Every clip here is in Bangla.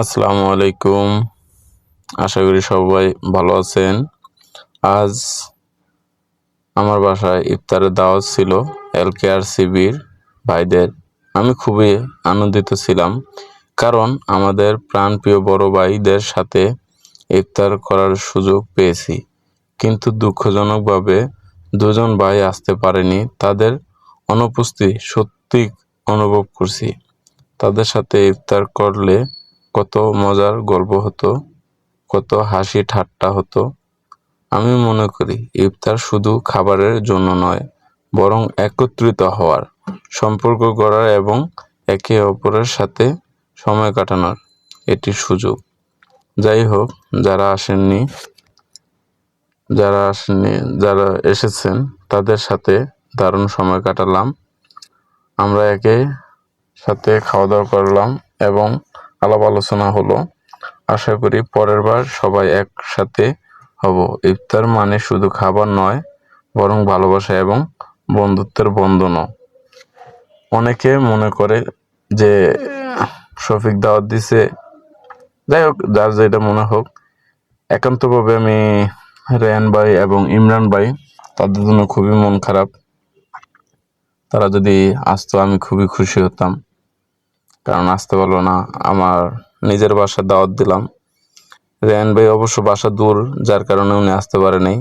আসসালামু আলাইকুম। আশা করি সবাই ভালো আছেন। আজ আমার বাসায় ইফতারের দাওয়াত ছিল এল কে আর সিবির ভাইদের। আমি খুবই আনন্দিত ছিলাম, কারণ আমাদের প্রাণপ্রিয় বড় ভাইদের সাথে ইফতার করার সুযোগ পেয়েছি। কিন্তু দুঃখজনকভাবে দুজন ভাই আসতে পারেনি, তাদের অনুপস্থিতি সত্যি অনুভব করছি। তাদের সাথে ইফতার করলে কত মজার গল্প হতো, কত হাসি ঠাট্টা হতো। আমি মনে করি, ইফতার শুধু খাবারের জন্য নয়, বরং একত্রিত হওয়ার, সম্পর্ক গড়ার এবং একে অপরের সাথে সময় কাটানোর এটি সুযোগ। যাই হোক, যারা আসেননি যারা আসেননি, যারা এসেছেন, তাদের সাথে দারুণ সময় কাটালাম। আমরা একে সাথে খাওয়া দাওয়া করলাম এবং আলাপ আলোচনা হলো, আশা করি পরের বার সবাই একসাথে হব। ইফতার মানে শুধু খাবার নয়, বরং ভালোবাসা এবং বন্ধুত্বের বন্ধনও। অনেকে মনে করে যে শফিক দাওয়াত দিছে, যাই হোক, যার যেটা মনে হোক, একান্তভাবে আমি রেয়ান ভাই এবং ইমরান ভাই, তাদের জন্য খুবই মন খারাপ। তারা যদি আসতো, আমি খুবই খুশি হতাম। কারণ আসতে পারল না। আমার নিজের বাসার দাওয়াত দিলাম। রেহান ভাই অবশ্য বাসা দূর, যার কারণে উনি আসতে পারে নাই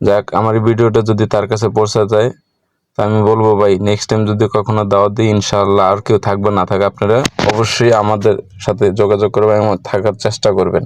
যাক, আমার ভিডিওটা যদি তার কাছে পৌঁছা যায়, তা আমি বলব ভাই নেক্সট টাইম যদি কখনো দাওয়াত দিই, ইনশাআল্লাহ আর কেউ থাকবে না। থাকে আপনারা অবশ্যই আমাদের সাথে যোগাযোগ করবেন এবং থাকার চেষ্টা করবেন।